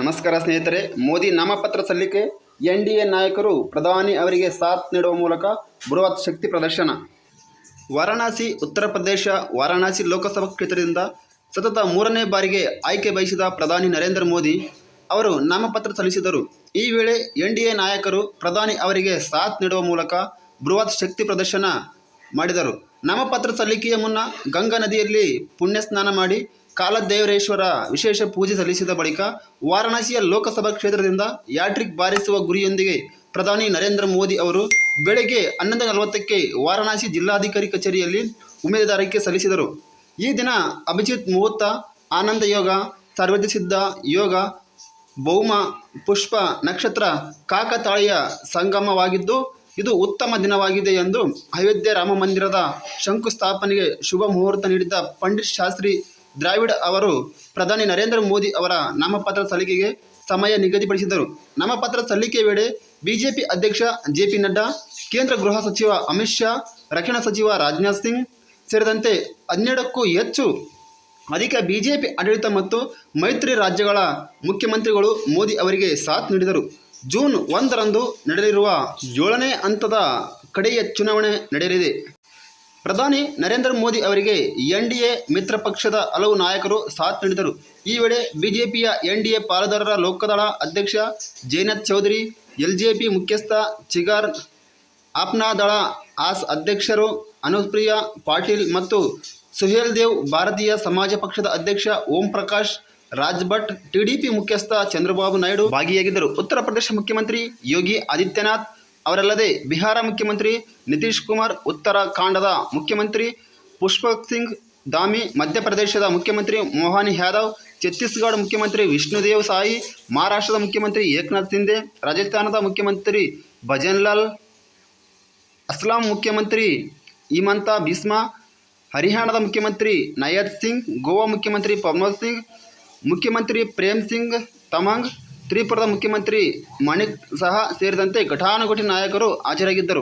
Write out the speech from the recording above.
ನಮಸ್ಕಾರ ಸ್ನೇಹಿತರೆ, ಮೋದಿ ನಾಮಪತ್ರ ಸಲ್ಲಿಕೆ ಎನ್ ಡಿ ಎ ನಾಯಕರು, ಪ್ರಧಾನಿ ಅವರಿಗೆ ಸಾಥ್ ನೀಡುವ ಮೂಲಕ ಬೃಹತ್ ಶಕ್ತಿ ಪ್ರದರ್ಶನ. ವಾರಾಣಸಿ, ಉತ್ತರ ಪ್ರದೇಶ, ವಾರಾಣಸಿ ಲೋಕಸಭಾ ಕ್ಷೇತ್ರದಿಂದ ಸತತ ಮೂರನೇ ಬಾರಿಗೆ ಆಯ್ಕೆ ಬಯಸಿದ ಪ್ರಧಾನಿ ನರೇಂದ್ರ ಮೋದಿ ಅವರು ನಾಮಪತ್ರ ಸಲ್ಲಿಸಿದರು. ಈ ವೇಳೆ ಎನ್ ಡಿ ಎ ನಾಯಕರು, ಪ್ರಧಾನಿ ಅವರಿಗೆ ಸಾಥ್ ನೀಡುವ ಮೂಲಕ ಬೃಹತ್ ಶಕ್ತಿ ಪ್ರದರ್ಶನ ಮಾಡಿದರು. ನಾಮಪತ್ರ ಸಲ್ಲಿಕೆಯ ಮುನ್ನ ಗಂಗಾ ನದಿಯಲ್ಲಿ ಪುಣ್ಯ ಸ್ನಾನ ಮಾಡಿ ಕಾಲದೇವರೇಶ್ವರ ವಿಶೇಷ ಪೂಜೆ ಸಲ್ಲಿಸಿದ ಬಳಿಕ ವಾರಾಣಸಿಯ ಲೋಕಸಭಾ ಕ್ಷೇತ್ರದಿಂದ ಯಾಟ್ರಿಕ್ ಬಾರಿಸುವ ಗುರಿಯೊಂದಿಗೆ ಪ್ರಧಾನಿ ನರೇಂದ್ರ ಮೋದಿ ಅವರು ಬೆಳಗ್ಗೆ ಹನ್ನೊಂದು ನಲವತ್ತಕ್ಕೆ ವಾರಾಣಸಿ ಜಿಲ್ಲಾಧಿಕಾರಿ ಕಚೇರಿಯಲ್ಲಿ ಉಮೇದುವಾರಿಕೆ ಸಲ್ಲಿಸಿದರು. ಈ ದಿನ ಅಭಿಜಿತ್ ಮುಹೂರ್ತ, ಆನಂದ ಯೋಗ ಸರ್ವಸಿದ್ಧ ಯೋಗ, ಭೌಮ, ಪುಷ್ಪ, ನಕ್ಷತ್ರ, ಕಾಕತಾಳೀಯ ಸಂಗಮವಾಗಿದ್ದು ಇದು ಉತ್ತಮ ದಿನವಾಗಿದೆ ಎಂದು ಅಯೋಧ್ಯೆ ರಾಮ ಮಂದಿರದ ಶಂಕುಸ್ಥಾಪನೆಗೆ ಶುಭ ಮುಹೂರ್ತ ನೀಡಿದ್ದ ಪಂಡಿತ್ ಶಾಸ್ತ್ರಿ ದ್ರಾವಿಡ್ ಅವರು ಪ್ರಧಾನಿ ನರೇಂದ್ರ ಮೋದಿ ಅವರ ನಾಮಪತ್ರ ಸಲ್ಲಿಕೆಗೆ ಸಮಯ ನಿಗದಿಪಡಿಸಿದರು ನಾಮಪತ್ರ ಸಲ್ಲಿಕೆ ವೇಳೆ ಬಿಜೆಪಿ ಅಧ್ಯಕ್ಷ ಜೆ ಪಿ ನಡ್ಡಾ, ಕೇಂದ್ರ ಗೃಹ ಸಚಿವ ಅಮಿತ್ ಶಾ, ರಕ್ಷಣಾ ಸಚಿವ ರಾಜನಾಥ್ ಸಿಂಗ್ ಸೇರಿದಂತೆ ಹನ್ನೆರಡಕ್ಕೂ ಹೆಚ್ಚು ಅಧಿಕ ಬಿಜೆಪಿ ಆಡಳಿತ ಮತ್ತು ಮೈತ್ರಿ ರಾಜ್ಯಗಳ ಮುಖ್ಯಮಂತ್ರಿಗಳು ಮೋದಿ ಅವರಿಗೆ ಸಾಥ್ ನೀಡಿದರು. ಜೂನ್ ಒಂದರಂದು ನಡೆಯಲಿರುವ ಏಳನೇ ಹಂತದ ಕಡೆಯ ಚುನಾವಣೆ ನಡೆಯಲಿದೆ. ಪ್ರಧಾನಿ ನರೇಂದ್ರ ಮೋದಿ ಅವರಿಗೆ ಎನ್ ಡಿ ಎ ಮಿತ್ರ ಪಕ್ಷದ ಹಲವು ನಾಯಕರು ಸಾಥ್ ನೀಡಿದರು. ಈ ವೇಳೆ ಬಿಜೆಪಿಯ ಎನ್ ಡಿ ಎ ಪಾಲುದಾರರ ಲೋಕದಳ ಅಧ್ಯಕ್ಷ ಜಯನಾಥ್ ಚೌಧರಿ ಎಲ್ಜೆಪಿ ಮುಖ್ಯಸ್ಥ ಚಿಗಾರ್ ಆಪ್ನಾದಳ ಆಸ್ ಅಧ್ಯಕ್ಷರು ಅನುಪ್ರಿಯಾ ಪಾಟೀಲ್ ಮತ್ತು ಸುಹೇಲ್ ದೇವ್ ಭಾರತೀಯ ಸಮಾಜ ಪಕ್ಷದ ಅಧ್ಯಕ್ಷ ಓಂ ಪ್ರಕಾಶ್ ರಾಜ್ ಭಟ್ ಟಿಡಿಪಿ ಮುಖ್ಯಸ್ಥ ಚಂದ್ರಬಾಬು ನಾಯ್ಡು ಭಾಗಿಯಾಗಿದ್ದರು. ಉತ್ತರ ಪ್ರದೇಶ ಮುಖ್ಯಮಂತ್ರಿ ಯೋಗಿ ಆದಿತ್ಯನಾಥ್ ಅವರಲ್ಲದೆ ಬಿಹಾರ ಮುಖ್ಯಮಂತ್ರಿ ನಿತೀಶ್ ಕುಮಾರ್, ಉತ್ತರಾಖಂಡದ ಮುಖ್ಯಮಂತ್ರಿ ಪುಷ್ಪಕ್ ಸಿಂಗ್, ದಾಮಿ ಮಧ್ಯಪ್ರದೇಶದ ಮುಖ್ಯಮಂತ್ರಿ ಮೋಹನ್ ಯಾದವ್, ಛತ್ತೀಸ್ಗಢ ಮುಖ್ಯಮಂತ್ರಿ ವಿಷ್ಣುದೇವ್ ಸಾಯಿ, ಮಹಾರಾಷ್ಟ್ರದ ಮುಖ್ಯಮಂತ್ರಿ ಏಕನಾಥ್ ಸಿಂಧೆ ರಾಜಸ್ಥಾನದ ಮುಖ್ಯಮಂತ್ರಿ ಭಜನ್ಲಾಲ್ ಅಸ್ಲಾಂ ಮುಖ್ಯಮಂತ್ರಿ ಹಿಮಂತ ಬಿಸ್ಮಾ, ಹರಿಯಾಣದ ಮುಖ್ಯಮಂತ್ರಿ ನಯತ್ ಸಿಂಗ್, ಗೋವಾ ಮುಖ್ಯಮಂತ್ರಿ ಪ್ರಮೋದ್ ಸಿಂಗ್, ಮುಖ್ಯಮಂತ್ರಿ ಪ್ರೇಮ್ ಸಿಂಗ್, ತಮಾಂಗ್ ತ್ರಿಪುರದ ಮುಖ್ಯಮಂತ್ರಿ ಮಾಣಿಕ್ ಸಹ ಸೇರಿದಂತೆ ಘಟಾನುಘಟಿ ನಾಯಕರು ಹಾಜರಾಗಿದ್ದರು.